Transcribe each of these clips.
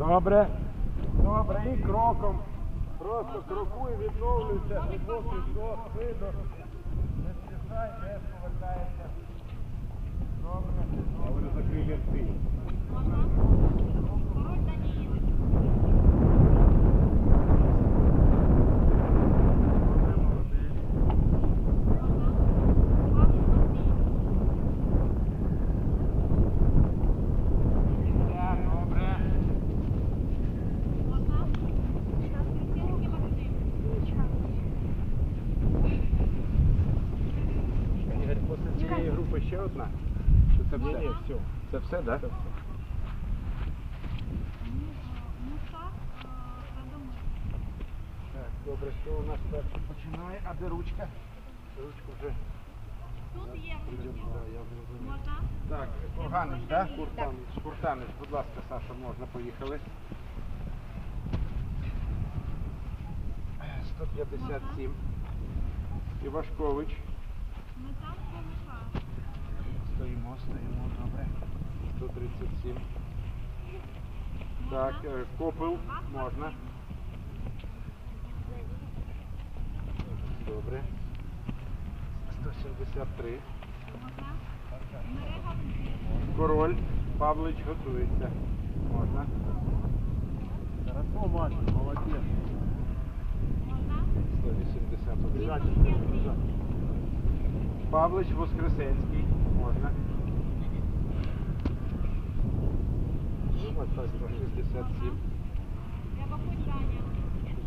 Добре. Добре. І кроком. Просто крокуй, відновлюйся, глибокий вдох, видох. Не стисай, не повертаєшся. Добре. Добре, закрий лінти. Так, добре. Ігор, після цієї ще одна? Чи це все? Ні, все. Це все, так? Так, добре, що у нас перше починає, а де ручка? Ручку вже. Тут є Да, можна? Так, Курганич, так? Куртанич. Куртанич, будь ласка, Саша, можна, поїхали. 157. Івашкович. Ми там помішали. Стоїмо, стоїмо, добре. 137. Так, е, Копил, можна. Добре. 173. Король. Павлич готується. Можна. Хорошо, мальчик, молодец. можна? 181. Бежать, Є три. Павлич Воскресенський. Можна. Думать, так, 167. Даня.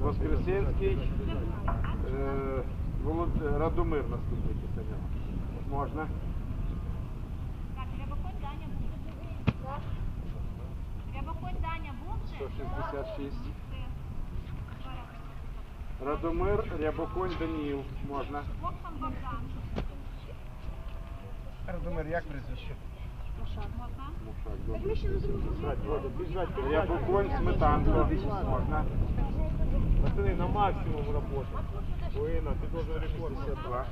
Воскресенський. Е, Волод- Радомир наступний після нього. Можна. Треба Даня був. Треба Даня був вже. 166. Все. Радомир, Рябоконь, Даніїл. Можна. Богдан. Радомир, як прізвище? Бежать. Рябоконь, Сметанко. Можна. Пацаны, на максимум работай. Уина, ты должен рекорд. 62.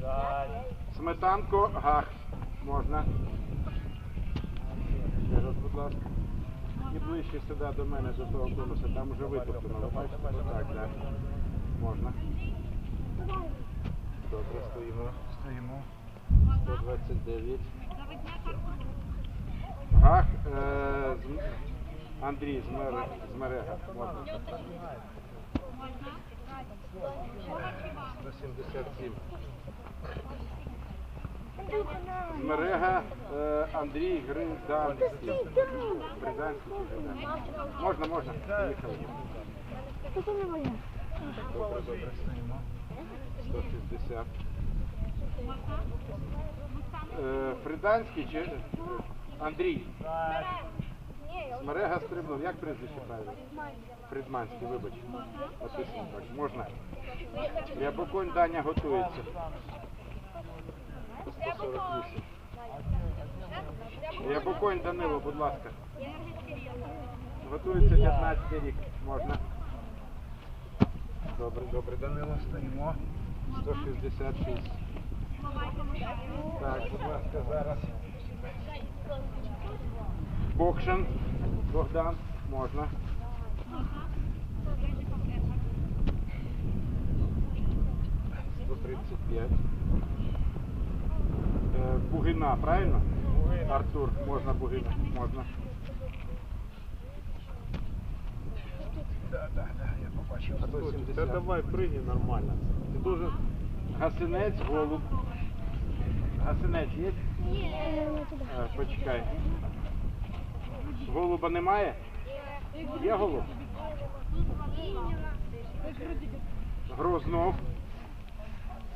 Краснов Сметанко, Гах. Можна. Ще раз, будь ласка. І ближче сюди до мене, до того конуса, там вже витоптано. Ви бачите? Так, так. Можна. Добре, стоїмо. Стоїмо. 129. Завидняк Артур. Гах, е, з, Андрій з, Мере- з Мерега. Можна. Можна? Ковач Іван. 177. З Мерега е, Андрій Гринданський. Гринданський чи Гринданський? Можна, можна. Поїхали. Добре, добре, стоїмо. 160. Е, Фриданський чи Андрій? Смерега стрибнув. Як прізвище правильно? Фридманський, вибач. Написано так. Можна. Рябоконь Даня готується. 148. Рябоконь Данило, будь ласка. Готується 15 рік. Можна. Добре, добре, Данило, стоїмо. 166. Так, будь ласка, зараз. Бокшин. Богдан. Можна. 135. Е, Бугина, правильно? Артур, можна Бугина? Можна. Да, да, да, я побачив. Да 170. давай, прыгни нормально. Ты должен... Гасинець, голуб. Гасинець є? Е, Почекай. Голуба немає? Є голуб? Грознов.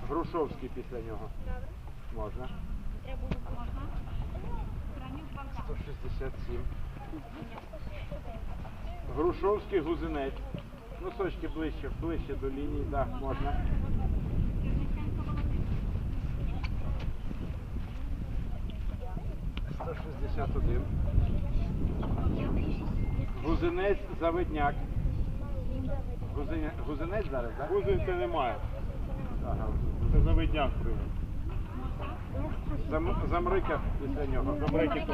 Грушовський після нього. Можна. Можна? 167. Грушовський гузинець. Носочки ближче, ближче до лінії, так, можна. Кирниченко Володимир. 161. Гузинець Завидняк. Гузиня- Гузинець зараз, так? Гузинця немає. Ага. Це завидняк прыгнув. Зам- Замрика після нього. Замрики.